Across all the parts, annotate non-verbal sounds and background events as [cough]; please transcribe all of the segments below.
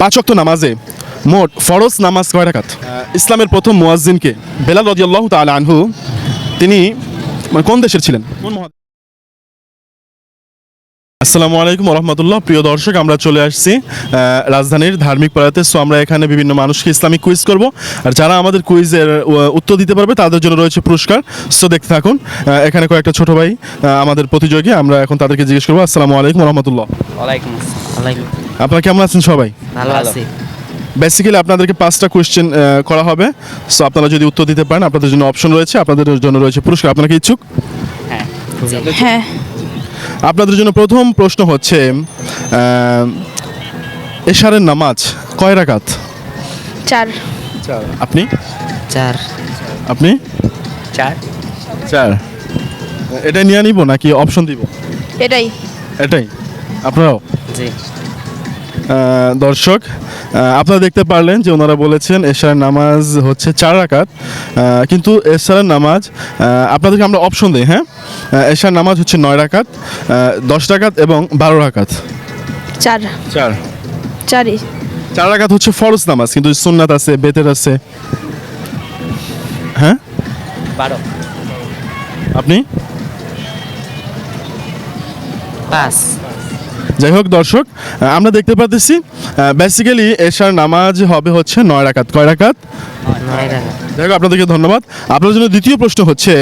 পাঁচ ওয়াক্ত নামাজে মোট ফরজ নামাজ কয় রাকাত? ইসলামের প্রথম মুয়াজ্জিনকে বেলাল রাদিয়াল্লাহু তাআলা আনহু তিনি মানে কোন দেশের ছিলেন? কোন আসসালামু আলাইকুম রহমতুল্লাহ প্রিয় দর্শক আমরা চলে আসছি আহ, রাজধানীর ধার্মিক পাড়াতে। সো আমরা এখানে বিভিন্ন মানুষকে ইসলামিক কুইজ করব। আর যারা আমাদের কুইজের উত্তর দিতে পারবে তাদের জন্য রয়েছে পুরস্কার। সো দেখতে থাকুন এখানে কয়েকটা ছোট ভাই আমাদের প্রতিযোগী। আমরা এখন তাদেরকে জিজ্ঞেস করব। আসসালামু আলাইকুম রহমতুল্লাহ আপনারা কেমন আছেন সবাই? ভালো আছি। বেসিক্যালি আপনাদেরকে পাঁচটা কোয়েশ্চেন করা হবে। সো আপনারা যদি উত্তর দিতে পারেন আপনাদের জন্য অপশন রয়েছে আপনাদের জন্য রয়েছে পুরস্কার। আপনারা কি ইচ্ছুক? হ্যাঁ হ্যাঁ। আপনাদের জন্য প্রথম প্রশ্ন হচ্ছে এশারের নামাজ কয় রাকাত? চার। আপনি? চার। আপনি? চার। চার। এটা নিয়ে নিব নাকি অপশন দিব? এটাই। এটাই। আপনারাও? জি। দর্শক আপনারা দেখতে পারলেন যে ওনারা বলেছেন এশারের নামাজ হচ্ছে চার রাকাত কিন্তু এশারের নামাজ আপনাদেরকে আমরা অপশন দিই হ্যাঁ? এশার নামাজ হচ্ছে নয় রাকাত দশ রাকাত এবং বারো রাকাত। চার। চার। চারই। চার রাকাত হচ্ছে ফরজ নামাজ কিন্তু সুন্নাত আছে বেতের আছে। হ্যাঁ? বারো। আপনি? পাঁচ। যাই হোক দর্শক আমরা দেখতে পাচ্ছি বেসিক্যালি এশার নামাজ হবে হচ্ছে নয় রাকাত। কয় রাকাত? যাই হোক আপনাদেরকে ধন্যবাদ। আপনার জন্য দ্বিতীয় প্রশ্ন হচ্ছে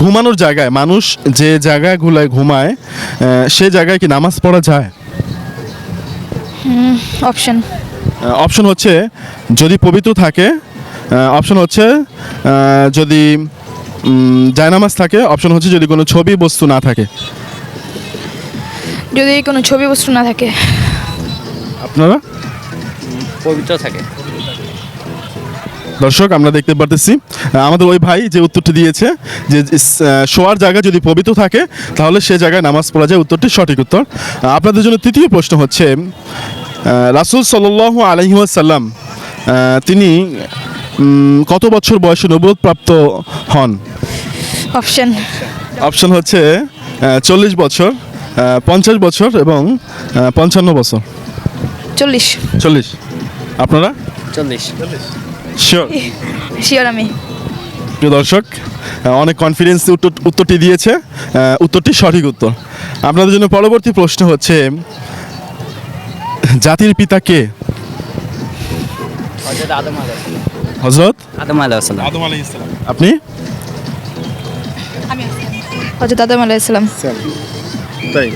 ঘুমানোর জায়গায় মানুষ যে জায়গাগুলোয় ঘুমায় সে জায়গায় কি নামাজ পড়া যায়? অপশন অপশন হচ্ছে যদি পবিত্র থাকে অপশন হচ্ছে যদি জায়নামাজ থাকে অপশন হচ্ছে যদি কোনো ছবি বস্তু না থাকে। যদি কোনো ছবি বস্তু না থাকে। আপনারা? পবিত্র থাকে। দর্শক আমরা দেখতে পারতেছি আমাদের ওই ভাই যে উত্তরটি দিয়েছে যে শোয়ার জায়গা যদি পবিত্র থাকে তাহলে সে জায়গায় নামাজ পড়া যায় উত্তরটি সঠিক উত্তর। আপনাদের জন্য তৃতীয় প্রশ্ন হচ্ছে রাসুল সাল আলহিহাসাল্লাম তিনি কত বছর বয়সে নবুয়ত প্রাপ্ত হন? অপশন অপশন হচ্ছে চল্লিশ বছর। পঞ্চাশ বছর এবং পঞ্চান্ন বছর। চল্লিশ। চল্লিশ। আপনারা? চল্লিশ। শিওর শিওর আমি। প্রিয় দর্শক অনেক কনফিডেন্স উত্তর উত্তরটি দিয়েছে উত্তরটি সঠিক উত্তর। আপনাদের জন্য পরবর্তী প্রশ্ন হচ্ছে জাতির পিতা কে? হজরত আদম আলাইহিস হজরত আদম আলাইহিস আদম আলী ইসলাম আপনি? হজরত আদম আলাইসালাম তাই?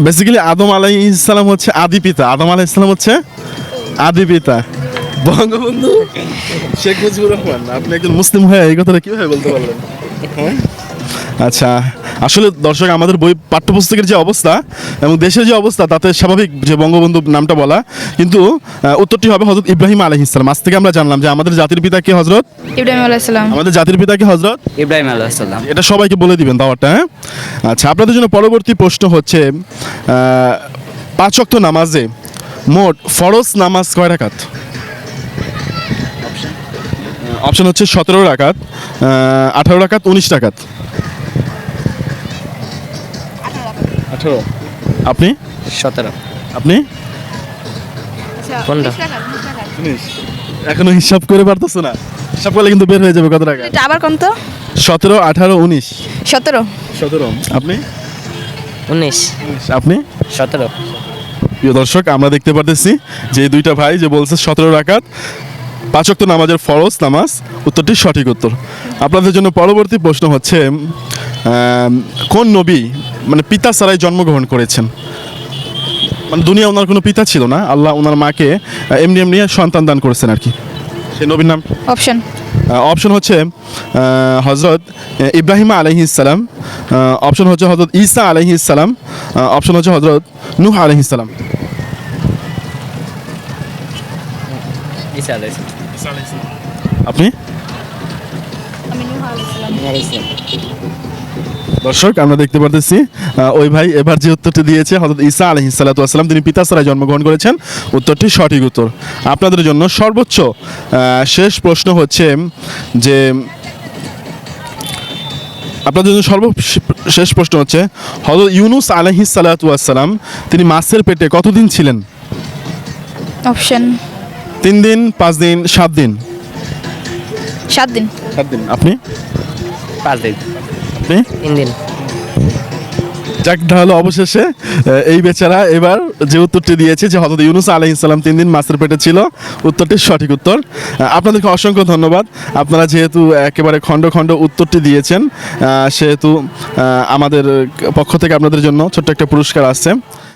বেসিক্যালি আদম আলাই ইসলাম হচ্ছে আদি পিতা। আদম আলাই ইসলাম হচ্ছে আদি পিতা। বঙ্গবন্ধু শেখ মুজিবুর রহমান আপনি একজন মুসলিম হয়ে এই কথাটা কীভাবে বলতে পারলেন? হ্যাঁ? আচ্ছা আসলে দর্শক আমাদের বই পাঠ্যপুস্তকের যে অবস্থা এবং দেশের যে অবস্থা তাতে স্বাভাবিক যে বঙ্গবন্ধু নামটা বলা কিন্তু উত্তরটি হবে হজরত ইব্রাহিম আলহ ইসলাম আজ থেকে আমরা জানলাম যে আমাদের জাতির পিতা কে হজরত ইব্রাহিম আলাইসালাম আমাদের জাতির পিতা কে হজরত ইব্রাহিম আলাইহিস সালাম। এটা সবাইকে বলে দিবেন দাওয়াটা হ্যাঁ? আচ্ছা আপনাদের জন্য পরবর্তী প্রশ্ন হচ্ছে আহ, পাঁচ ওয়াক্ত নামাজে মোট ফরজ নামাজ কয় রাকাত? অপশন হচ্ছে সতেরো রাকাত আঠারো রাকাত উনিশ রাকাত। আঠারো। আপনি? সতেরো। আপনি? পনেরো। উনিশ। এখনও হিসাব করে পারতেছো না। হিসাব করলে কিন্তু বের হয়ে যাবে কত টাকা? এটা আবার কোন তো সতেরো আঠারো উনিশ। সতেরো। সতেরো। আপনি? উনিশ। আপনি? সতেরো। প্রিয় দর্শক আমরা দেখতে পারতেছি যে দুইটা ভাই যে বলছে সতেরো রাকাত পাঁচ ওয়াক্ত নামাজের ফরজ নামাজ উত্তরটি সঠিক উত্তর। আপনাদের জন্য পরবর্তী প্রশ্ন হচ্ছে কোন নবী মানে পিতা ছাড়াই জন্মগ্রহণ করেছেন? মানে দুনিয়া ওনার কোনো পিতা ছিল না আল্লাহ ওনার মাকে এমনি এমনি সন্তান দান করেছেন আর কি। সেই নবীর নাম? অপশন অপশন হচ্ছে হজরত ইব্রাহিম আলহি ইসালাম অপশন হচ্ছে হজরত ঈসা আলহি ইসালাম অপশন হচ্ছে হজরত নুহ আলহি ইসালাম ঈসা আলাইহিস আপনি? দর্শক আমরা দেখতে পারতেছি ওই ভাই এবার যে উত্তরটি দিয়েছে হজরত ইসা আলহি সাল্লাতাম তিনি পিতা ছাড়াই জন্মগ্রহণ করেছেন। উত্তরটি সঠিক উত্তর। আপনাদের জন্য সর্বোচ্চ শেষ প্রশ্ন হচ্ছে যে আপনাদের জন্য সর্ব শেষ প্রশ্ন হচ্ছে হজরত ইউনুস আলহি সাল্লাতাম তিনি মাছের পেটে কতদিন ছিলেন? অপশন তিন দিন পাঁচ দিন সাত দিন? সাত দিন। সাত দিন। আপনি? পাঁচ দিন। আপনি? তিন দিন। যাক তাহলে অবশেষে এই বেচারা এবার যে উত্তরটি দিয়েছে যে হজরত ইউনুস আলাহ ইসলাম তিন দিন মাছের পেটে ছিল উত্তরটি সঠিক উত্তর। আপনাদেরকে অসংখ্য ধন্যবাদ। আপনারা যেহেতু একেবারে খণ্ড খণ্ড উত্তরটি দিয়েছেন সেহেতু আমাদের পক্ষ থেকে আপনাদের জন্য ছোট্ট একটা পুরস্কার আসছে।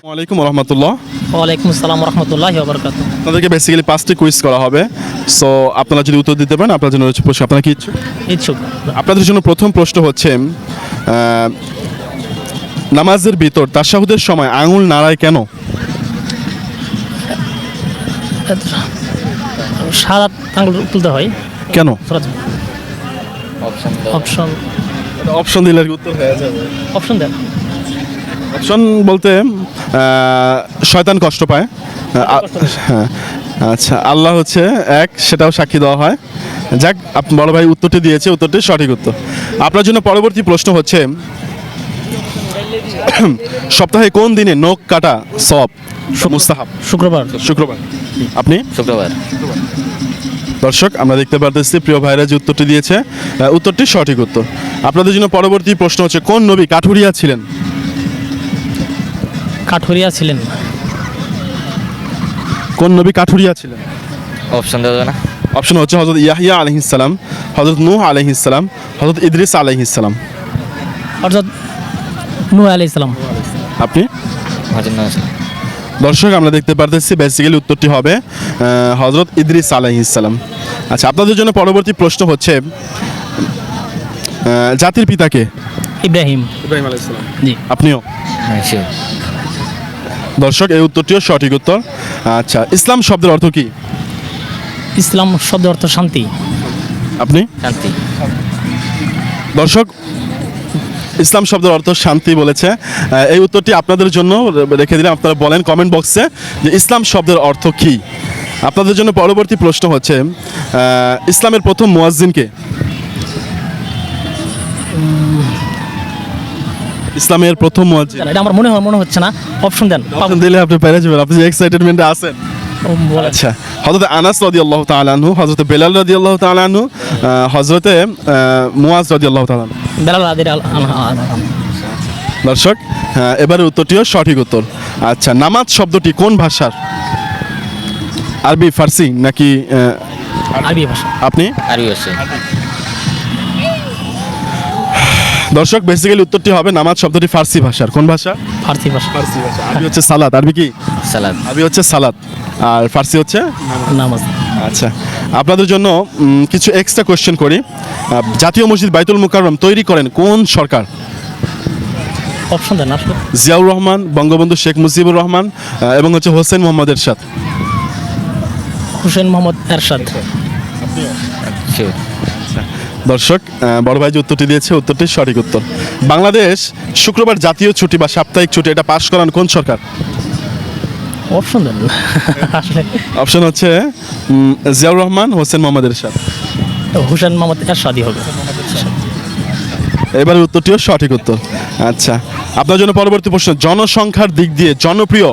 ওয়ালাইকুম রহমতুল্লাহ ওয়ালাইকুম আসসালাম রহমতুল্লাহ বরকাত আপনাদেরকে বেসিক্যালি পাঁচটি কুইজ করা হবে। সো আপনারা যদি উত্তর দিতে পারেন আপনার জন্য আপনারা কি ইচ্ছুক? ইচ্ছুক। আপনাদের জন্য প্রথম প্রশ্ন হচ্ছে নামাজের ভিতর তাশাহুদের সময় আঙুল নাড়ায় কেন? সাত আঙুল তুলতে হয়। কেন? অপশন অপশন অপশন দিলে উত্তর হয়ে যাবে। অপশন দেন অপশন বলতে শয়তান কষ্ট পায়। হ্যাঁ আচ্ছা আল্লাহ হচ্ছে এক সেটাও সাক্ষী দেওয়া হয়। যাক আপনি বড় ভাই উত্তরটি দিয়েছে উত্তরটি সঠিক উত্তর। আপনার জন্য পরবর্তী প্রশ্ন হচ্ছে [coughs] সপ্তাহে কোন দিনে নখ কাটা সব? মুস্তাহাব। শুক্রবার। শুক্রবার। আপনি? শুক্রবার। দর্শক আমরা দেখতে পারতেছি প্রিয় ভাইরা যে উত্তরটি দিয়েছে উত্তরটি সঠিক উত্তর। আপনাদের জন্য পরবর্তী প্রশ্ন হচ্ছে কোন নবী কাঠুরিয়া ছিলেন? কাঠুরিয়া ছিলেন। কোন নবী কাঠুরিয়া ছিলেন? অপশন দেওয়া না। অপশন হচ্ছে হজরত ইয়াহিয়া আলহিসাল্লাম হজরত নূহ আলহিসাল্লাম হজরত ইদ্রিস আলহিসাল্লাম অর্থাৎ নু আলি ইসলাম আপনি? হজর নয় দর্শক আমরা দেখতে পারতেছি বেসিক্যালি উত্তরটি হবে হজরত ইদ্রিস আলহিসাল্লাম আচ্ছা আপনাদের জন্য পরবর্তী প্রশ্ন হচ্ছে জাতির পিতাকে ইব্রাহিম। ইব্রাহিম জি। আপনিও? হ্যাঁ দর্শক এই উত্তরটিও সঠিক উত্তর। আচ্ছা ইসলাম শব্দের অর্থ কি? ইসলাম শব্দের অর্থ শান্তি। আপনি? শান্তি। দর্শক ইসলাম শব্দের অর্থ শান্তি বলেছে। এই উত্তরটি আপনাদের জন্য রেখে দিলাম। আপনারা বলেন কমেন্ট বক্সে যে ইসলাম শব্দের অর্থ কি। আপনাদের জন্য পরবর্তী প্রশ্ন হচ্ছে ইসলামের প্রথম মুয়াজ্জিনকে ইসলামের প্রথম মুয়াজ্জিন। এটা আমার মনে হয় মনে হচ্ছে না। অপশন দেন অপশন দিলে আপনি পেরে যাবেন আপনি যে এক্সাইটেডমেন্টে আছেন। আচ্ছা হজরত আনাস রদি আল্লাহ তালানহু হজরত বেলাল রদি আল্লাহ তালানহু হজরতে মুয়াজ রদি আল্লাহ তালানহু দর্শক এবারে উত্তরটিও সঠিক উত্তর। আচ্ছা নামাজ শব্দটি কোন ভাষার? আরবি ফার্সি নাকি আরবি ভাষা। আপনি? আরবি দর্শক বেসিক্যালি উত্তরটি হবে নামাজ শব্দটি ফার্সি ভাষার। কোন ভাষা? ফার্সি ভাষা। ফার্সি ভাষা। আরবি হচ্ছে সালাদ আরবি কি? সালাদ আরবি হচ্ছে সালাদ আর ফার্সি হচ্ছে? নামাজ। আচ্ছা আপনাদের জন্য কিছু এক্সট্রা কোয়েশ্চেন করি। জাতীয় মসজিদ বাইতুল মুকাররম তৈরি করেন কোন সরকার? অপশন দেন আসলে। জিয়াউর রহমান বঙ্গবন্ধু শেখ মুজিবুর রহমান এবং হচ্ছে হোসেন মোহাম্মদ এরশাদ। হুসেন মোহাম্মদ এরশাদ। দর্শক বড় ভাই যে উত্তরটি দিয়েছে উত্তরটি সঠিক উত্তর। বাংলাদেশ শুক্রবার জাতীয় ছুটি বা সাপ্তাহিক ছুটি এটা পাশ করান কোন সরকার? অপশন দেন আসলে অপশন হচ্ছে জিয়াউর রহমান হোসেন মোহাম্মদ এরশাদ। হুসেন মোহাম্মদ এরশাদই হবে। এবারে উত্তরটিও সঠিক উত্তর। আচ্ছা আপনার জন্য পরবর্তী প্রশ্ন জনসংখ্যার দিক দিয়ে জনপ্রিয়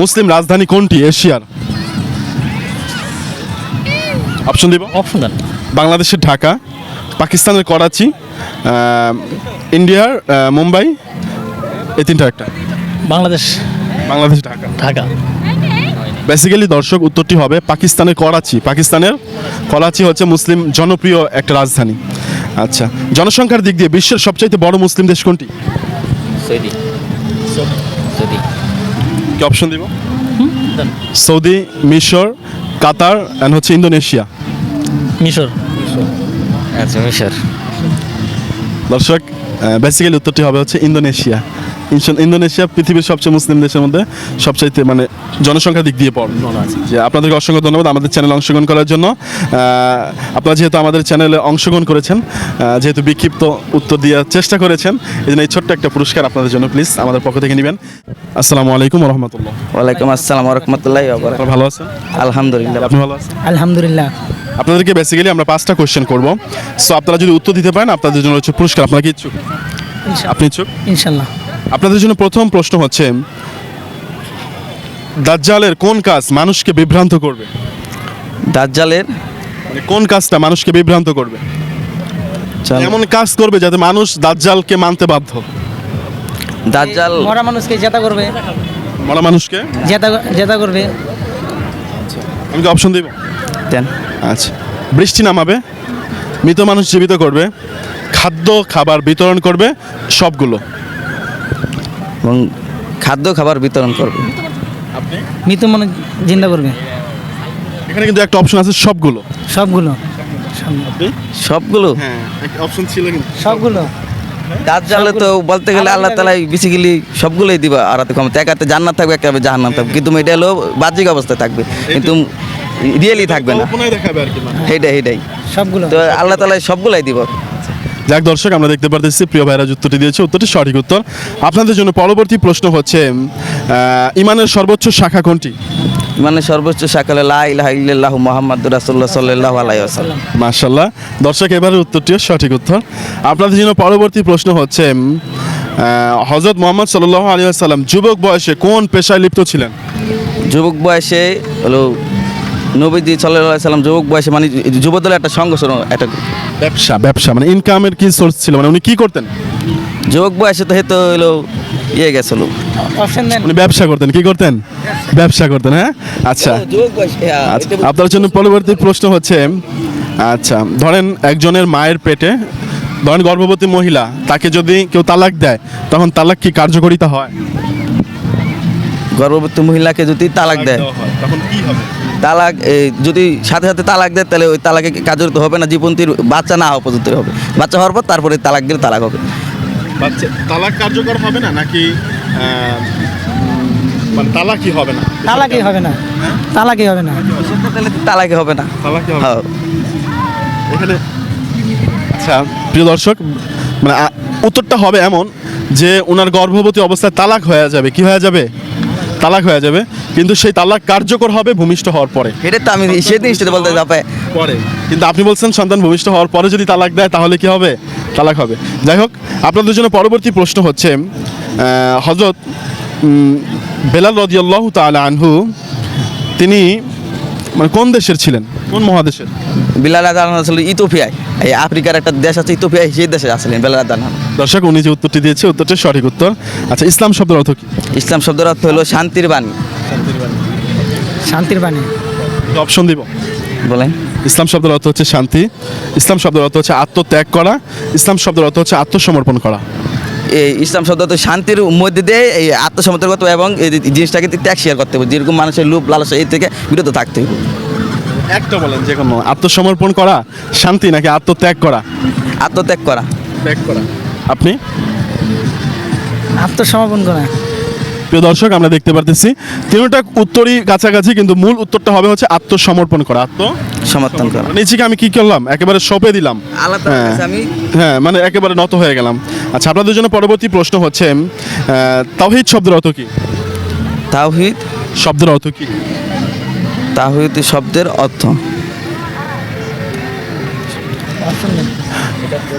মুসলিম রাজধানী কোনটি এশিয়ার? অপশন দিব? অপশন দেন বাংলাদেশের ঢাকা পাকিস্তানের করাচি ইন্ডিয়ার মুম্বাই এই তিনটা একটা। বাংলাদেশ। বাংলাদেশ ঢাকা। ঢাকা। বেসিক্যালি দর্শক উত্তরটি হবে পাকিস্তানের করাচি। পাকিস্তানের করাচি হচ্ছে মুসলিম জনপ্রিয় একটা রাজধানী। আচ্ছা জনসংখ্যার দিক দিয়ে বিশ্বের সবচাইতে বড় মুসলিম দেশ কোনটি? সৌদি। সৌদি। কি অপশন দিব? সৌদি মিশর কাতার অ্যান্ড হচ্ছে ইন্দোনেশিয়া। মিশর। আচ্ছা মিশর। দর্শক বেসিক্যালি উত্তরটি হবে হচ্ছে ইন্দোনেশিয়া। ইন্দোনেশিয়া পৃথিবীর সবচেয়ে মুসলিম দেশের মধ্যে সবচাইতে মানে জনসংখ্যার দিক দিয়ে পড়ে যে আপনাদেরকে অসংখ্য ধন্যবাদ আমাদের চ্যানেলে অংশগ্রহণ করার জন্য। আহ, আপনারা যেহেতু আমাদের চ্যানেলে অংশগ্রহণ করেছেন যেহেতু বিক্ষিপ্ত উত্তর দেওয়ার চেষ্টা করেছেন এই জন্য এই ছোট্ট একটা পুরস্কার আপনাদের জন্য প্লিজ আমাদের পক্ষ থেকে নেবেন। আসসালামু আলাইকুম রহমতুল্লাহ। ওয়ালাইকুম আসসালাম রহমতুল্লাহ আপনারা ভালো আছেন? আলহামদুলিল্লাহ। আপনি ভালো আছেন? আলহামদুলিল্লাহ। আপনাদেরকে বেসিক্যালি আমরা পাঁচটা কোয়েশ্চেন করব। সো আপনারা যদি উত্তর দিতে পারেন আপনাদের জন্য হচ্ছে পুরস্কার। আপনারা কি ইচ্ছুক? আপনি ইচ্ছুক? ইনশাল্লাহ। আপনাদের জন্য প্রথম প্রশ্ন হচ্ছে দাজ্জালের কোন কাজ মানুষকে বিভ্রান্ত করবে? দাজ্জালের? মানে কোন কাজটা মানুষকে বিভ্রান্ত করবে? এমন কাজ করবে যাতে মানুষ দাজ্জালকে মানতে বাধ্য দাজ্জাল মরা মানুষকে জেতা করবে। মরা মানুষকে? জেতা জেতা করবে। আমি কি অপশন দিব। দেন। আচ্ছা। বৃষ্টি নামাবে মৃত মানুষ জীবিত করবে খাদ্য খাবার বিতরণ করবে সবগুলো। এবং খাদ্য খাবার বিতরণ করবে। মৃত মানুষ জিন্দা করবে। এখানে কিন্তু একটা অপশন আছে সবগুলো। সবগুলো। সবগুলো? হ্যাঁ অপশন ছিল কিন্তু। সবগুলো। দাজ্জালে তো বলতে গেলে আল্লাহ তালা বেসিক্যালি সবগুলোই দিবা আর হাতে ক্ষমতা একাতে জান্নাত থাকবে একটা জাহান্নাম থাকবে। কিন্তু এটা হলো বাহ্যিক অবস্থায় থাকবে। কিন্তু রিয়েলি থাকবে না। কল্পনায় দেখাবে আর কি মানে। সেইটাই সেইটাই। সবগুলো। তো আল্লাহ তালা সবগুলাই দিব। যাক দর্শক আমরা দেখতে পারতেছি প্রিয় ভাইরা উত্তরটি দিয়েছে উত্তরটি সঠিক উত্তর। আপনাদের জন্য পরবর্তী প্রশ্ন হচ্ছে আহ, ইমানের সর্বোচ্চ শাখা কোনটি? মানে সর্বোচ্চ সাকালে লা ইলাহা ইল্লাল্লাহু মুহাম্মাদুর রাসূলুল্লাহ সাল্লাল্লাহু আলাইহি ওয়াসাল্লাম। মার্শাল্লাহ দর্শক এবারের উত্তরটিও সঠিক উত্তর। আপনাদের জন্য পরবর্তী প্রশ্ন হচ্ছে হজরত মোহাম্মদ সাল্লাহ আলী আসাল্লাম যুবক বয়সে কোন পেশায় লিপ্ত ছিলেন? যুবক বয়সে হলো নবীজি সাল্লাল্লাহু আলাইহি সাল্লাম যুবক বয়সে মানে যুবদলের একটা সংগঠন একটা ব্যবসা ব্যবসা মানে ইনকামের কি সোর্স ছিল? মানে উনি কি করতেন? যুবক বয়সে তো হয়তো হলো ইয়ে গেছিল। অপশন উনি ব্যবসা করতেন কি করতেন? ব্যবসা করতেন হ্যাঁ? আচ্ছা। যুবক বয়সে আচ্ছা আপনার জন্য পরবর্তী প্রশ্ন হচ্ছে আচ্ছা ধরেন একজনের মায়ের পেটে ধরেন গর্ভবতী মহিলা তাকে যদি কেউ তালাক দেয় তখন তালাক কি কার্যকরিতা হয়? গর্ভবতী মহিলাকে যদি তালাক দেয় তখন কি হবে? তালাক যদি সাথে সাথে তালাক দেয় তাহলে ওই তালাকে কার্যত হবে না জীবন্তীর বাচ্চা না হওয়া পর্যন্ত হবে। বাচ্চা হওয়ার পর তারপরে তালাক দিলে তালাক হবে। বাচ্চা তালাক কার্যকর হবে না নাকি মানে তালাকই হবে না? তালাকি হবে না। তালাকি হবে না। হবে না। তালাকই হবে হ্যাঁ। এখানে আচ্ছা প্রিয় দর্শক মানে উত্তরটা হবে এমন যে ওনার গর্ভবতী অবস্থায় তালাক হয়ে যাবে। কি হয়ে যাবে? তালাক হয়ে যাবে কিন্তু সেই তালাক কার্যকর হবে ভূমিষ্ঠ হওয়ার পরে। এটা তো আমি সেদিন সেটা বলতে পারে পরে। কিন্তু আপনি বলছেন সন্তান ভূমিষ্ঠ হওয়ার পরে যদি তালাক দেয় তাহলে কি হবে? তালাক হবে। যাই হোক আপনাদের জন্য পরবর্তী প্রশ্ন হচ্ছে হজরত বেলাল রদিয়াল্লাহ তালা আনহু তিনি মানে কোন দেশের ছিলেন? কোন মহাদেশের? বিলাল আদান আসলে ইথোপিয়ায় এই আফ্রিকার একটা দেশ আছে ইথোপিয়ায় সেই দেশে আসলেন বেলাল আদান দর্শক উনি যে উত্তরটি দিয়েছে উত্তরটি সঠিক উত্তর। আচ্ছা ইসলাম শব্দের অর্থ কি? ইসলাম শব্দের অর্থ হলো শান্তির বাণী। শান্তির বাণী। শান্তির বাণী। অপশন দিব। বলেন। ইসলাম শব্দের অর্থ হচ্ছে শান্তি। ইসলাম শব্দের অর্থ হচ্ছে আত্মত্যাগ করা। ইসলাম শব্দের অর্থ হচ্ছে আত্মসমর্পণ করা। ইসলাম শব্দ তো শান্তির মধ্যে দিয়ে এই আত্মসমর্থন করতে হবে এবং এই জিনিসটাকে ত্যাগ শেয়ার করতে হবে। যেরকম মানুষের লোভ লালসা এই থেকে বিরত থাকতে হবে। একটা বলেন যে কোনো আত্মসমর্পণ করা শান্তি নাকি আত্মত্যাগ করা? আত্মত্যাগ করা। ত্যাগ করা। আপনি? আত্মসমর্পণ করা। প্রিয় দর্শক আমরা দেখতে পারতেছি তিনটা উত্তরই কাছাকাছি কিন্তু মূল উত্তরটা হবে হচ্ছে আত্মসমর্পণ করা। আত্ম সমর্থন করা। নিজেকে আমি কি করলাম? একেবারে সঁপে দিলাম। হ্যাঁ। আমি হ্যাঁ মানে একেবারে নত হয়ে গেলাম। আচ্ছা আপনাদের জন্য পরবর্তী প্রশ্ন হচ্ছে তাওহীদ শব্দের অর্থ কি? তাওহিদ? শব্দের অর্থ কি? তাওহিদ শব্দের অর্থ?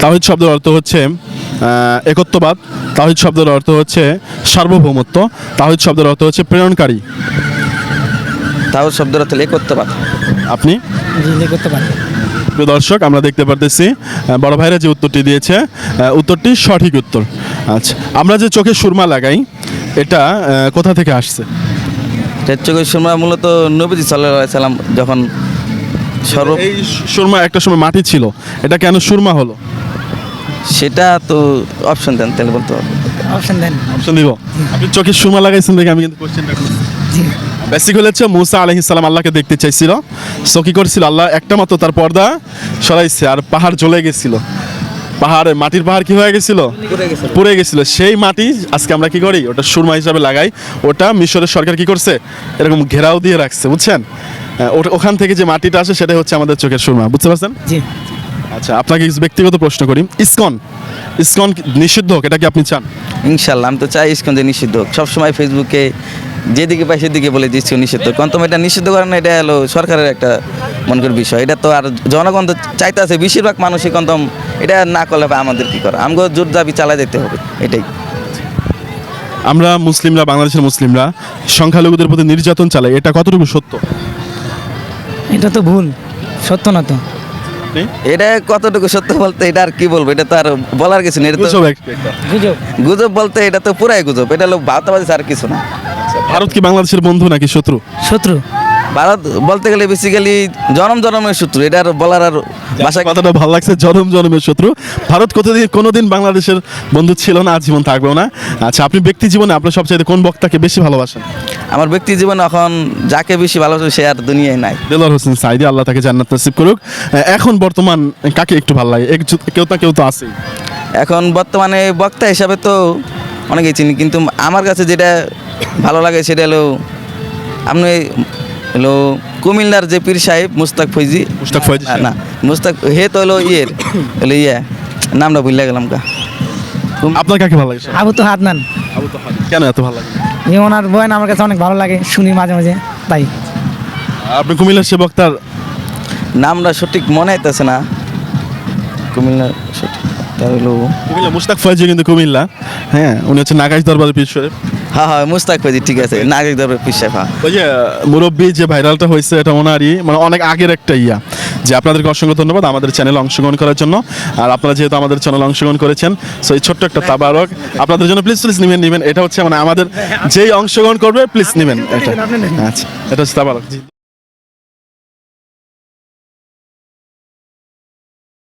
তাওহীদ শব্দের অর্থ হচ্ছে একত্ববাদ তাওহীদ শব্দের অর্থ হচ্ছে সার্বভৌমত্ব তাওহীদ শব্দের অর্থ হচ্ছে প্রেরণকারী। তাওহিদ শব্দের অর্থ একত্ববাদ। আপনি? প্রিয় দর্শক আমরা দেখতে পারতেছি বড় ভাইরা যে উত্তরটি দিয়েছে উত্তরটি সঠিক উত্তর। আচ্ছা আমরা যে চোখে সুরমা লাগাই এটা কোথা থেকে আসছে? চোখে সুরমা মূলত নবীজি সাল্লাহ সাল্লাম যখন সর্ব এই সুরমা একটা সময় মাটি ছিল এটা কেন সুরমা হলো? সেটা তো অপশন দেন তাহলে বলতে হবে। অপশন দেন। অপশন দিব। আপনি চোখে সুরমা লাগাইছেন দেখে আমি কিন্তু কোশ্চেনটা জি। বেসিক হচ্ছে মুসা সালাম আল্লাহকে দেখতে চাইছিল। সো কি করেছিল? আল্লাহ একটা মাত্র তার পর্দা সরাইছে আর পাহাড় জ্বলে গেছিল। পাহাড়ে মাটির পাহাড় কি হয়ে গেছিল? পুড়ে গেছিল। সেই মাটি আজকে আমরা কি করি? ওটা সুরমা হিসাবে লাগাই। ওটা মিশরের সরকার কি করছে? এরকম ঘেরাও দিয়ে রাখছে বুঝছেন? ওখান থেকে যে মাটিটা আসে সেটা হচ্ছে আমাদের চোখের সুরমা। বুঝতে পারছেন? জি। আচ্ছা আপনাকে কিছু ব্যক্তিগত প্রশ্ন করি। ইসকন ইসকন নিষিদ্ধ হোক এটা কি আপনি চান? ইনশাল্লাহ আমি তো চাই ইস্কন যে নিষিদ্ধ হোক। সবসময় ফেসবুকে যেদিকে পাই সেদিকে বলে দিচ্ছি নিষিদ্ধ। কারণ তো এটা নিষিদ্ধ করে না এটা হলো সরকারের একটা মনে করি বিষয়। এটা তো আর জনগণ তো চাইতে আছে বেশিরভাগ মানুষই কন্তম এটা না করলে হবে আমাদের কি করা? আমাকে জোর দাবি চালাই যেতে হবে এটাই। আমরা মুসলিমরা বাংলাদেশের মুসলিমরা সংখ্যালঘুদের প্রতি নির্যাতন চালাই এটা কতটুকু সত্য? এটা তো ভুল সত্য না তো। এটা কতটুকু সত্য বলতে এটা আর কি বলব? এটা তো আর বলার কিছু নেই এটা তো গুজব গুজব। বলতে এটা তো পুরাই গুজব এটা লোক ভারতবাদী আর কিছু না। ভারত কি বাংলাদেশের বন্ধু নাকি শত্রু? শত্রু। ভারত বলতে গেলে বেসিক্যালি জনম জনমের সূত্র এটা আর বলার আর ভাষা কথাটা ভালো লাগছে জনম জনমের শত্রু। ভারত কোনোদিন কোনোদিন বাংলাদেশের বন্ধু ছিল না আজীবন থাকবেও না। আচ্ছা আপনি ব্যক্তি জীবনে আপনার সবচেয়ে কোন বক্তাকে বেশি ভালোবাসেন? আমার ব্যক্তি জীবনে এখন যাকে বেশি ভালোবাসে সে আর দুনিয়ায় নাই। দেলোয়ার হোসেন সাইদি আল্লাহ তাকে জান্নাত নসিব করুক। এখন বর্তমান কাকে একটু ভালো লাগে? কেউ তা কেউ তো আছেই। এখন বর্তমানে বক্তা হিসাবে তো অনেকেই চিনি কিন্তু আমার কাছে যেটা ভালো লাগে সেটা হলো আপনি হলো কুমিল্লার যে পীর সাহেব মুস্তাক ফৈজি। মুশতাক ফয়েজ না, মুস্তাক হে তো হলো ইয়ের হলো ইয়ে নামটা ভুলে গেলাম কা আপনার কাকে ভালো লাগে? আবু তো হাত নান। কেন এত ভালো লাগে? এই ওনার বয়ান আমার কাছে অনেক ভালো লাগে শুনি মাঝে মাঝে তাই। আপনি কুমিল্লার সে বক্তার নামটা সঠিক মনে হইতেছে না। কুমিল্লার সঠিক তার হলো কুমিল্লা মুস্তাক ফয়েজি কিন্তু কুমিল্লা। হ্যাঁ উনি হচ্ছে নাগাইশ দরবারের পীর শরীফ হ্যাঁ হ্যাঁ মুস্তাক ফেজি, ঠিক আছে। নাগরিক দরবার হ্যাঁ ওই যে, মুরব্বী যে ভাইরালটা হয়েছে, এটা ওনারই মানে অনেক আগের একটা ইয়া। যে আপনাদেরকে অসংখ্য ধন্যবাদ আমাদের চ্যানেলে অংশগ্রহণ করার জন্য। আর আপনারা যেহেতু আমাদের চ্যানেলে অংশগ্রহণ করেছেন সো এই ছোট্ট একটা তাবারক, আপনাদের জন্য প্লিজ প্লিজ নেবেন নেবেন। এটা হচ্ছে মানে আমাদের যেই অংশগ্রহণ করবে প্লিজ নেবেন। এটা। আচ্ছা এটা হচ্ছে তাবারক।